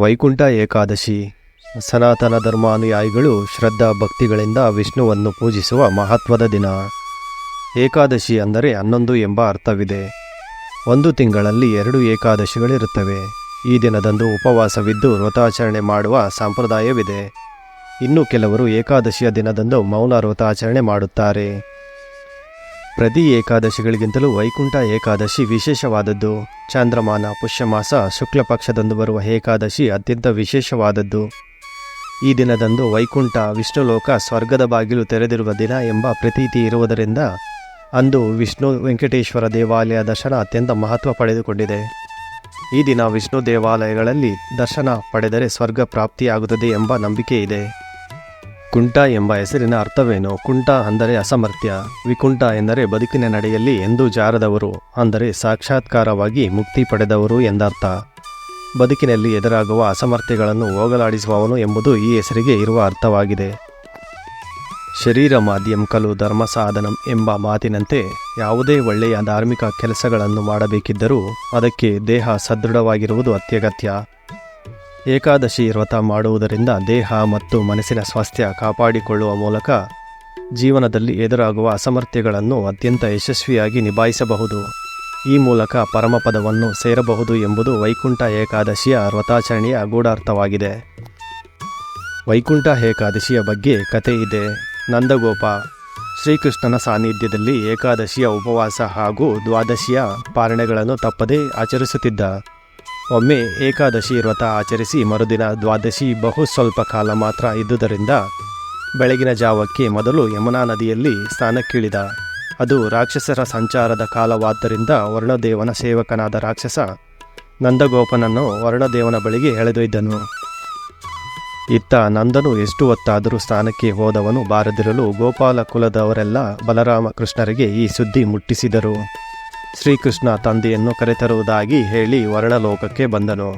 ವೈಕುಂಠ ಏಕಾದಶಿ, ಸನಾತನ ಧರ್ಮಾನುಯಾಯಿಗಳು ಶ್ರದ್ಧಾ ಭಕ್ತಿಗಳಿಂದ ವಿಷ್ಣುವನ್ನು ಪೂಜಿಸುವ ಮಹತ್ವದ ದಿನ. ಏಕಾದಶಿ ಅಂದರೆ ಹನ್ನೊಂದು ಎಂಬ ಅರ್ಥವಿದೆ. ಒಂದು ತಿಂಗಳಲ್ಲಿ ಎರಡು ಏಕಾದಶಿಗಳಿರುತ್ತವೆ. ಈ ದಿನದಂದು ಉಪವಾಸವಿದ್ದು ವ್ರತಾಚರಣೆ ಮಾಡುವ ಸಂಪ್ರದಾಯವಿದೆ. ಇನ್ನು ಕೆಲವರು ಏಕಾದಶಿಯ ದಿನದಂದು ಮೌನ ವ್ರತಾಚರಣೆ ಮಾಡುತ್ತಾರೆ. ಪ್ರತಿ ಏಕಾದಶಿಗಳಿಗಿಂತಲೂ ವೈಕುಂಠ ಏಕಾದಶಿ ವಿಶೇಷವಾದದ್ದು. ಚಾಂದ್ರಮಾನ, ಪುಷ್ಯಮಾಸ ಶುಕ್ಲ ಪಕ್ಷದಂದು ಬರುವ ಏಕಾದಶಿ ಅತ್ಯಂತ ವಿಶೇಷವಾದದ್ದು. ಈ ದಿನದಂದು ವೈಕುಂಠ ವಿಷ್ಣುಲೋಕ ಸ್ವರ್ಗದ ಬಾಗಿಲು ತೆರೆದಿರುವ ದಿನ ಎಂಬ ಪ್ರತೀತಿ ಇರುವುದರಿಂದ ಅಂದು ವಿಷ್ಣು ವೆಂಕಟೇಶ್ವರ ದೇವಾಲಯ ದರ್ಶನ ಅತ್ಯಂತ ಮಹತ್ವ ಪಡೆದುಕೊಂಡಿದೆ. ಈ ದಿನ ವಿಷ್ಣು ದೇವಾಲಯಗಳಲ್ಲಿ ದರ್ಶನ ಪಡೆದರೆ ಸ್ವರ್ಗ ಪ್ರಾಪ್ತಿಯಾಗುತ್ತದೆ ಎಂಬ ನಂಬಿಕೆ ಇದೆ. ಕುಂಟ ಎಂಬ ಹೆಸರಿನ ಅರ್ಥವೇನು? ಕುಂಟ ಅಂದರೆ ಅಸಮರ್ಥ್ಯ. ವಿಕುಂಠ ಎಂದರೆ ಬದುಕಿನ ನಡೆಯಲ್ಲಿ ಎಂದೂ ಜಾರದವರು, ಅಂದರೆ ಸಾಕ್ಷಾತ್ಕಾರವಾಗಿ ಮುಕ್ತಿ ಪಡೆದವರು ಎಂದರ್ಥ. ಬದುಕಿನಲ್ಲಿ ಎದುರಾಗುವ ಅಸಮರ್ಥ್ಯಗಳನ್ನು ಹೋಗಲಾಡಿಸುವವನು ಎಂಬುದು ಈ ಹೆಸರಿಗೆ ಇರುವ ಅರ್ಥವಾಗಿದೆ. ಶರೀರ ಮಾಧ್ಯಮ ಕಲು ಧರ್ಮ ಸಾಧನಂ ಎಂಬ ಮಾತಿನಂತೆ ಯಾವುದೇ ಒಳ್ಳೆಯ ಧಾರ್ಮಿಕ ಕೆಲಸಗಳನ್ನು ಮಾಡಬೇಕಿದ್ದರೂ ಅದಕ್ಕೆ ದೇಹ ಸದೃಢವಾಗಿರುವುದು ಅತ್ಯಗತ್ಯ. ಏಕಾದಶಿ ವ್ರತ ಮಾಡುವುದರಿಂದ ದೇಹ ಮತ್ತು ಮನಸ್ಸಿನ ಸ್ವಾಸ್ಥ್ಯ ಕಾಪಾಡಿಕೊಳ್ಳುವ ಮೂಲಕ ಜೀವನದಲ್ಲಿ ಎದುರಾಗುವ ಅಸಮರ್ಥ್ಯಗಳನ್ನು ಅತ್ಯಂತ ಯಶಸ್ವಿಯಾಗಿ ನಿಭಾಯಿಸಬಹುದು. ಈ ಮೂಲಕ ಪರಮಪದವನ್ನು ಸೇರಬಹುದು ಎಂಬುದು ವೈಕುಂಠ ಏಕಾದಶಿಯ ವ್ರತಾಚರಣೆಯ ಗೂಢಾರ್ಥವಾಗಿದೆ. ವೈಕುಂಠ ಏಕಾದಶಿಯ ಬಗ್ಗೆ ಕತೆ ಇದೆ. ನಂದಗೋಪ, ಶ್ರೀಕೃಷ್ಣನ ಸಾನ್ನಿಧ್ಯದಲ್ಲಿ ಏಕಾದಶಿಯ ಉಪವಾಸ ಹಾಗೂ ದ್ವಾದಶಿಯ ಪಾರಣೆಗಳನ್ನು ತಪ್ಪದೇ ಆಚರಿಸುತ್ತಿದ್ದ. ಒಮ್ಮೆ ಏಕಾದಶಿ ವ್ರತ ಆಚರಿಸಿ ಮರುದಿನ ದ್ವಾದಶಿ ಬಹು ಸ್ವಲ್ಪ ಕಾಲ ಮಾತ್ರ ಇದ್ದುದರಿಂದ ಬೆಳಗಿನ ಜಾವಕ್ಕೆ ಮೊದಲು ಯಮುನಾ ನದಿಯಲ್ಲಿ ಸ್ನಾನಕ್ಕಿಳಿದ. ಅದು ರಾಕ್ಷಸರ ಸಂಚಾರದ ಕಾಲವಾದ್ದರಿಂದ ವರ್ಣದೇವನ ಸೇವಕನಾದ ರಾಕ್ಷಸ ನಂದಗೋಪನನ್ನು ವರ್ಣದೇವನ ಬಳಿಗೆ ಎಳೆದೊಯ್ದನು. ಇತ್ತ ನಂದನು ಎಷ್ಟು ಹೊತ್ತಾದರೂ ಸ್ಥಾನಕ್ಕೆ ಹೋದವನು ಬಾರದಿರಲು ಗೋಪಾಲ ಕುಲದವರೆಲ್ಲ ಬಲರಾಮ ಕೃಷ್ಣರಿಗೆ ಈ ಸುದ್ದಿ ಮುಟ್ಟಿಸಿದರು. ಶ್ರೀಕೃಷ್ಣ ತಂದೆಯನ್ನು ಕರೆತರುವುದಾಗಿ ಹೇಳಿ ವರ್ಣಲೋಕಕ್ಕೆ ಬಂದನು.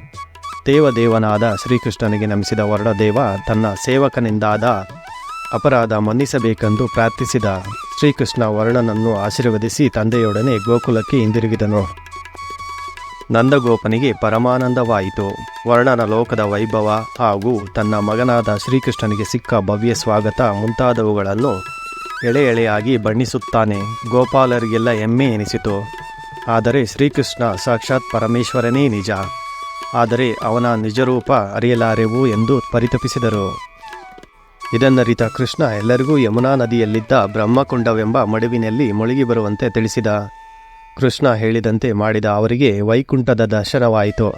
ದೇವದೇವನಾದ ಶ್ರೀಕೃಷ್ಣನಿಗೆ ನಮಿಸಿದ ವರ್ಣದೇವ ತನ್ನ ಸೇವಕನಿಂದಾದ ಅಪರಾಧ ಮನ್ನಿಸಬೇಕೆಂದು ಪ್ರಾರ್ಥಿಸಿದ. ಶ್ರೀಕೃಷ್ಣ ವರ್ಣನನ್ನು ಆಶೀರ್ವದಿಸಿ ತಂದೆಯೊಡನೆ ಗೋಕುಲಕ್ಕೆ ಹಿಂದಿರುಗಿದನು. ನಂದಗೋಪನಿಗೆ ಪರಮಾನಂದವಾಯಿತು. ವರ್ಣನ ಲೋಕದ ವೈಭವ ಹಾಗೂ ತನ್ನ ಮಗನಾದ ಶ್ರೀಕೃಷ್ಣನಿಗೆ ಸಿಕ್ಕ ಭವ್ಯ ಸ್ವಾಗತ ಮುಂತಾದವುಗಳನ್ನು ಎಳೆ ಎಳೆಯಾಗಿ ಬಣ್ಣಿಸುತ್ತಾನೆ. ಗೋಪಾಲರಿಗೆಲ್ಲ ಹೆಮ್ಮೆ ಎನಿಸಿತು. ಆದರೆ ಶ್ರೀಕೃಷ್ಣ ಸಾಕ್ಷಾತ್ ಪರಮೇಶ್ವರನೇ ನಿಜ. ಆದರೆ ಅವನ ನಿಜರೂಪ ಅರಿಯಲಾರೆವು ಎಂದು ಪರಿತಪಿಸಿದರು. ಇದನ್ನರಿತ ಕೃಷ್ಣ ಎಲ್ಲರಿಗೂ ಯಮುನಾ ನದಿಯಲ್ಲಿದ್ದ ಬ್ರಹ್ಮಕುಂಡವೆಂಬ ಮಡುವಿನಲ್ಲಿ ಮುಳುಗಿ ಬರುವಂತೆ ತಿಳಿಸಿದ. ಕೃಷ್ಣ ಹೇಳಿದಂತೆ ಮಾಡಿದ ಅವರಿಗೆ ವೈಕುಂಠದ ದರ್ಶನವಾಯಿತು.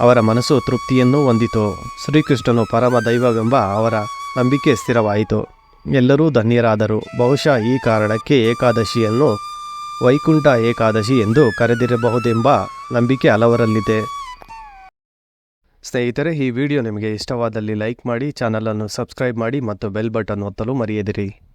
ಅವರ ಮನಸ್ಸು ತೃಪ್ತಿಯನ್ನೂ ಹೊಂದಿತು. ಶ್ರೀಕೃಷ್ಣನು ಪರಮ ದೈವವೆಂಬ ಅವರ ನಂಬಿಕೆ ಸ್ಥಿರವಾಯಿತು. ಎಲ್ಲರೂ ಧನ್ಯರಾದರು. ಬಹುಶಃ ಈ ಕಾರಣಕ್ಕೆ ಏಕಾದಶಿಯನ್ನು ವೈಕುಂಠ ಏಕಾದಶಿ ಎಂದು ಕರೆದಿರಬಹುದೆಂಬ ನಂಬಿಕೆ ಹಲವರಲ್ಲಿದೆ. ಸ್ನೇಹಿತರೆ, ಈ ವಿಡಿಯೋ ನಿಮಗೆ ಇಷ್ಟವಾದಲ್ಲಿ ಲೈಕ್ ಮಾಡಿ, ಚಾನಲನ್ನು ಸಬ್ಸ್ಕ್ರೈಬ್ ಮಾಡಿ ಮತ್ತು ಬೆಲ್ ಬಟನ್ ಒತ್ತಲು ಮರೆಯದಿರಿ.